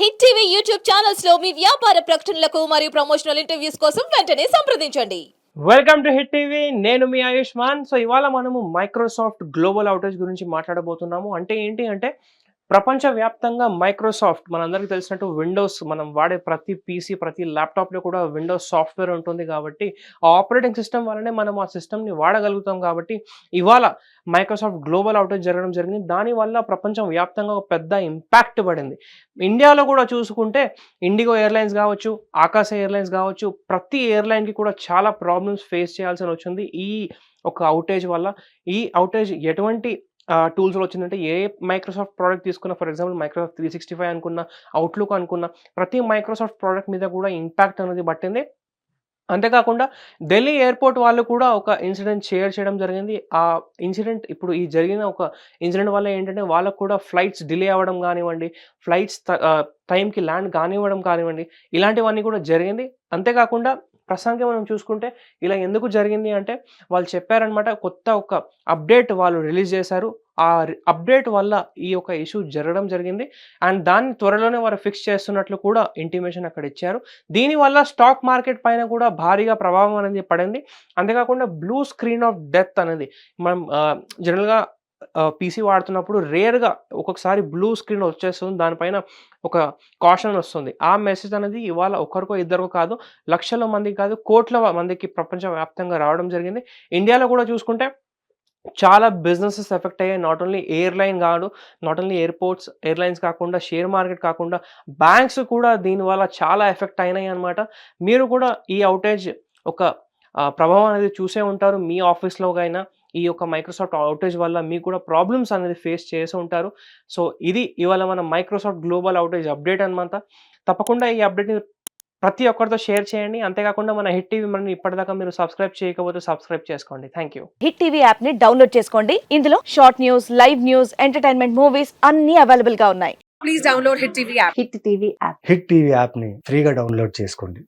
Hit TV YouTube ఛానల్స్లో మీ వ్యాపార ప్రకటనలకు మరియు ప్రమోషనల్ ఇంటర్వ్యూస్ కోసం వెంటనే సంప్రదించండి. Welcome to Hit TV. నేను మీ ఆయుష్మాన్. సో ఇవాళ మనము మైక్రోసాఫ్ట్ గ్లోబల్ అవుటేజ్ గురించి మాట్లాడబోతున్నాము. అంటే ఏంటి అంటే ప్రపంచవ్యాప్తంగా మైక్రోసాఫ్ట్ మనందరికీ తెలిసినట్టు విండోస్ మనం వాడే ప్రతి పీసీ ప్రతి ల్యాప్టాప్లో కూడా విండోస్ సాఫ్ట్వేర్ ఉంటుంది కాబట్టి ఆ ఆపరేటింగ్ సిస్టమ్ వల్లనే మనం ఆ సిస్టమ్ని వాడగలుగుతాం కాబట్టి ఇవాళ మైక్రోసాఫ్ట్ గ్లోబల్ అవుటేజ్ జరగడం జరిగింది. దానివల్ల ప్రపంచం వ్యాప్తంగా ఒక పెద్ద ఇంపాక్ట్ పడింది. ఇండియాలో కూడా చూసుకుంటే ఇండిగో ఎయిర్లైన్స్ కావచ్చు ఆకాశ ఎయిర్లైన్స్ కావచ్చు ప్రతి ఎయిర్లైన్కి కూడా చాలా ప్రాబ్లమ్స్ ఫేస్ చేయాల్సి వచ్చింది. ఈ ఒక అవుటేజ్ వల్ల ఈ అవుటేజ్ ఎటువంటి టూల్స్లో వచ్చిందంటే ఏ మైక్రోసాఫ్ట్ ప్రోడక్ట్ తీసుకున్న for example Microsoft three sixty five అనుకున్న అవుట్లుక్ అనుకున్న ప్రతి మైక్రోసాఫ్ట్ ప్రోడక్ట్ మీద కూడా ఇంపాక్ట్ అనేది పట్టింది. అంతేకాకుండా ఢిల్లీ ఎయిర్పోర్ట్ వాళ్ళు కూడా ఒక ఇన్సిడెంట్ షేర్ చేయడం జరిగింది. ఆ ఇన్సిడెంట్ ఇప్పుడు ఈ జరిగిన ఒక ఇన్సిడెంట్ వల్ల ఏంటంటే వాళ్ళకు కూడా ఫ్లైట్స్ డిలే అవ్వడం కానివ్వండి ఫ్లైట్స్ టైంకి ల్యాండ్ కానివ్వడం కానివ్వండి ఇలాంటివన్నీ కూడా జరిగింది. అంతేకాకుండా ప్రస్తుతానికి మనం చూసుకుంటే ఇలా ఎందుకు జరిగింది అంటే వాళ్ళు చెప్పారనమాట కొత్త ఒక అప్డేట్ వాళ్ళు రిలీజ్ చేశారు. ఆ అప్డేట్ వల్ల ఈ యొక్క ఇష్యూ జరగడం జరిగింది. అండ్ దాన్ని త్వరలోనే వారు ఫిక్స్ చేస్తున్నట్లు కూడా ఇంటిమేషన్ అక్కడ ఇచ్చారు. దీనివల్ల స్టాక్ మార్కెట్ పైన కూడా భారీగా ప్రభావం అనేది పడింది. అంతేకాకుండా బ్లూ స్క్రీన్ ఆఫ్ డెత్ అనేది మనం జనరల్గా పీసీ వాడుతున్నప్పుడు రేర్గా ఒక్కొక్కసారి బ్లూ స్క్రీన్ వచ్చేస్తుంది. దానిపైన ఒక కాషన్ వస్తుంది. ఆ మెసేజ్ అనేది ఇవాళ ఒకరికో ఇద్దరికో కాదు లక్షల మందికి కాదు కోట్ల మందికి ప్రపంచవ్యాప్తంగా రావడం జరిగింది. ఇండియాలో కూడా చూసుకుంటే చాలా బిజినెసెస్ ఎఫెక్ట్ అయ్యాయి. నాట్ ఓన్లీ ఎయిర్లైన్ కాదు నాట్ ఓన్లీ ఎయిర్పోర్ట్స్ ఎయిర్లైన్స్ కాకుండా షేర్ మార్కెట్ కాకుండా బ్యాంక్స్ కూడా దీనివల్ల చాలా ఎఫెక్ట్ అయినాయి అనమాట మీరు కూడా ఈ అవుటేజ్ ఒక ప్రభావం అనేది చూసే ఉంటారు. మీ ఆఫీస్లో అయినా ఈ యొక్క మైక్రోసాఫ్ట్ అవుటేజ్ వల్ల మీకు కూడా ప్రాబ్లమ్స్ అనేది ఫేస్ చేసి ఉంటారు. సో ఇది ఇవాళ మన మైక్రోసాఫ్ట్ గ్లోబల్ అవుటేజ్ అప్డేట్ అనమాట తప్పకుండా ఈ అప్డేట్ని ప్రతి ఒక్కరితో షేర్ చేయండి. అంతేకాకుండా మన హిట్ టీవీ మనం ఇప్పటిదాకా మీరు సబ్స్క్రైబ్ చేయకపోతే సబ్స్క్రైబ్ చేసుకోండి. Thank you. హిట్ టీవీ యాప్ని డౌన్లోడ్ చేసుకోండి. ఇందులో short news live news entertainment movies అన్ని అవైలబుల్గా ఉన్నాయి. please download Hit TV app. Hit TV app. Hit TV యాప్ని ఫ్రీగా డౌన్లోడ్ చేసుకోండి.